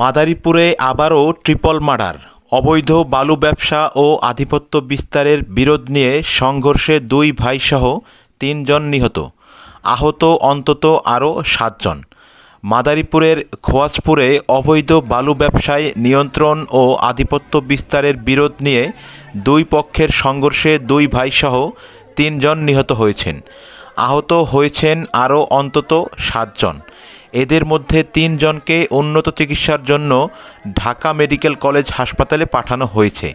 মাদারীপুরে আবারও triple murder. অবৈধ বালু ব্যবসা ও আধিপত্য বিস্তারের বিরোধ নিয়ে সংঘর্ষে দুই ভাইসহ তিনজন নিহত। আহত অন্তত আরও সাতজন। মাদারীপুরের খোয়াজপুরে অবৈধ বালু ব্যবসায় নিয়ন্ত্রণ ও আধিপত্য বিস্তারের বিরোধ নিয়ে দুই পক্ষের সংঘর্ষে দুই ভাইসহ তিনজন নিহত হয়েছেন। আহত হয়েছেন আরও অন্তত সাতজন। এদের মধ্যে তিনজনকে উন্নত চিকিৎসার জন্য ঢাকা মেডিকেল কলেজ হাসপাতালে পাঠানো হয়েছে।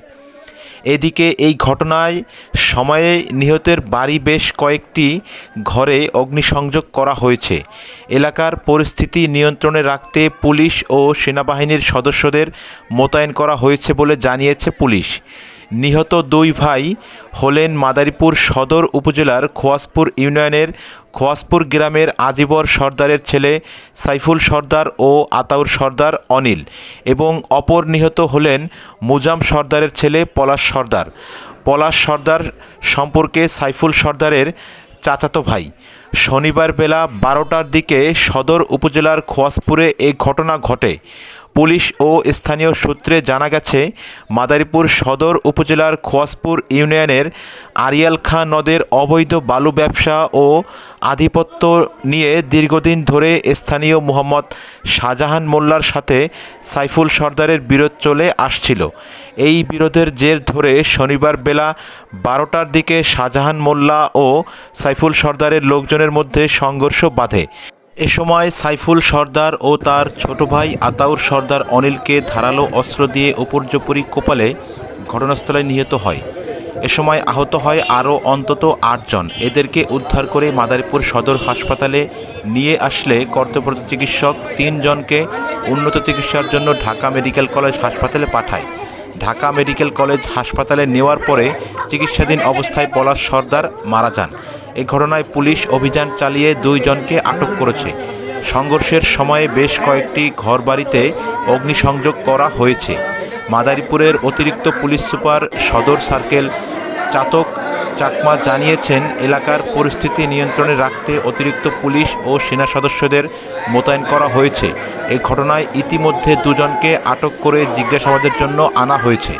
এদিকে এই ঘটনায় সময়ে নিহতের বাড়ি বেশ কয়েকটি ঘরে অগ্নিসংযোগ করা হয়েছে। এলাকার পরিস্থিতি নিয়ন্ত্রণে রাখতে পুলিশ ও সেনাবাহিনীর সদস্যদের মোতায়েন করা হয়েছে বলে জানিয়েছে পুলিশ। নিহত দুই ভাই হলেন মাদারীপুর সদর উপজেলার খোয়াসপুর ইউনিয়নের খোয়াজপুর গ্রামের আজিবর সর্দারের ছেলে সাইফুল সর্দার ও আতাউর সর্দার অনিল এবং অপর নিহত হলেন মুজাম সর্দারের ছেলে পলাশ সর্দার। পলাশ সর্দার সম্পর্কে সাইফুল সর্দারের চাচাতো ভাই। শনিবার বেলা বারোটার দিকে সদর উপজেলার খোয়াসপুরে এই ঘটনা ঘটে। পুলিশ ও স্থানীয় সূত্রে জানা গেছে, মাদারীপুর সদর উপজেলার খোয়াসপুর ইউনিয়নের আরিয়াল খাঁ নদের অবৈধ বালু ব্যবসা ও আধিপত্য নিয়ে দীর্ঘদিন ধরে স্থানীয় মোহাম্মদ শাহজাহান মোল্লার সাথে সাইফুল সর্দারের বিরোধ চলে আসছিল। এই বিরোধের জের ধরে শনিবার বেলা বারোটার দিকে শাহজাহান মোল্লা ও সাইফুল সর্দারের লোকজনের মধ্যে সংঘর্ষ বাধে। এ সময় সাইফুল সর্দার ও তার ছোট ভাই আতাউর সর্দার অনিলকে ধারালো অস্ত্র দিয়ে উপর্যুপরি কোপালে ঘটনাস্থলে নিহত হয়। এ সময় আহত হয় আরও অন্তত আটজন এদেরকে উদ্ধার করে মাদারীপুর সদর হাসপাতালে নিয়ে আসলে কর্তব্যরত চিকিৎসক তিনজনকে উন্নত চিকিৎসার জন্য ঢাকা মেডিকেল কলেজ হাসপাতালে পাঠায়। ঢাকা মেডিকেল কলেজ হাসপাতালে নেওয়ার পরে চিকিৎসাধীন অবস্থায় পলাশ সর্দার মারা যান। এ ঘটনায় পুলিশ অভিযান চালিয়ে দুইজনকে আটক করেছে। সংঘর্ষের সময়ে বেশ কয়েকটি ঘরবাড়িতে অগ্নিসংযোগ করা হয়েছে। মাদারীপুরের অতিরিক্ত পুলিশ সুপার সদর সার্কেল চাতক চাকমা জানিয়েছেন, এলাকার পরিস্থিতি নিয়ন্ত্রণে রাখতে অতিরিক্ত পুলিশ ও সেনা সদস্যদের মোতায়েন করা হয়েছে। এই ঘটনায় ইতিমধ্যে দুজনকে আটক করে জিজ্ঞাসাবাদের জন্য আনা হয়েছে।